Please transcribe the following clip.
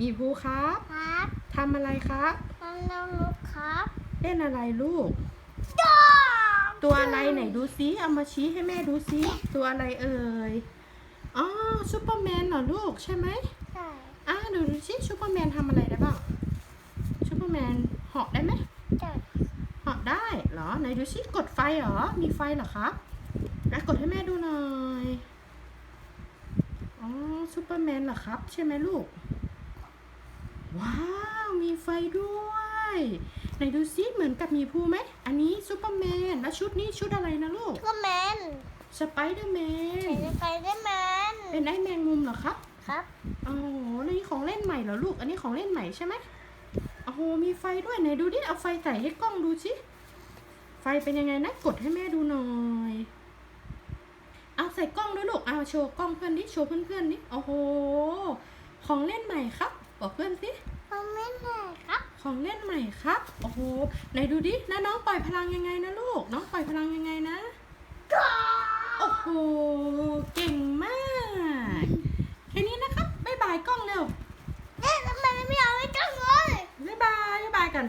มีภูครับครับทำอะไรครับน้องน้องนุกครับ เล่นอะไรลูกจ้าตัวอะไรไหนดูซิเอามาชี้ให้แม่ดูซิตัวอะไรเอ่ยอ๋อซูเปอร์แมนเหรอลูกใช่ไหมใช่อ่าดูดูซิซูเปอร์แมนทำอะไรได้บ้างซูเปอร์แมนเหาะได้ไหมใช่เหาะได้เหรอไหนดูซิกดไฟเหรอมีไฟเหรอครับนะกดให้แม่ดูหน่อยอ๋อซูเปอร์แมนเหรอครับ ใช่ไหมลูก ว้าว มีไฟด้วยไหนดูซิเหมือนกับหมีภูไหม อันนี้ซูเปอร์แมน แล้วชุดนี้ชุดอะไรนะลูก ก็แมนสไปเดอร์แมเห็นนไปได้แมนเป็นไอ้แมงมุมเหรอครับ ครับ โอ้โหแล้วนี่ของเล่นใหม่เหรอลูก อันนี้ของเล่นใหม่ใช่ไหมโอ้โห มีไฟด้วยไหนดูดิ เอาไฟใส่ให้กล้องดูสิ ไฟเป็นยังไงนะ กดให้แม่ดูหน่อย เอาใส่กล้องด้วยลูก เอาโชว์กล้องเพื่อนดิ โชว์เพื่อนๆดิ โอ้โห ของเล่นใหม่ครับ บอกเพื่อนสิก็ไม่แน่ครับ ของเล่นใหม่ครับ โอ้โห ไหนดูดิแล้วน้องปล่อยพลังยังไงนะลูก น้องปล่อยพลังยังไงนะจ้าโอ้โห เก่งมาก แค่นี้นะครับ บ๊ายบายกล้องเร็ว เอ๊ะทำไมไม่เอาไว้จังเลยบ๊ายบายบ๊ายบายกัน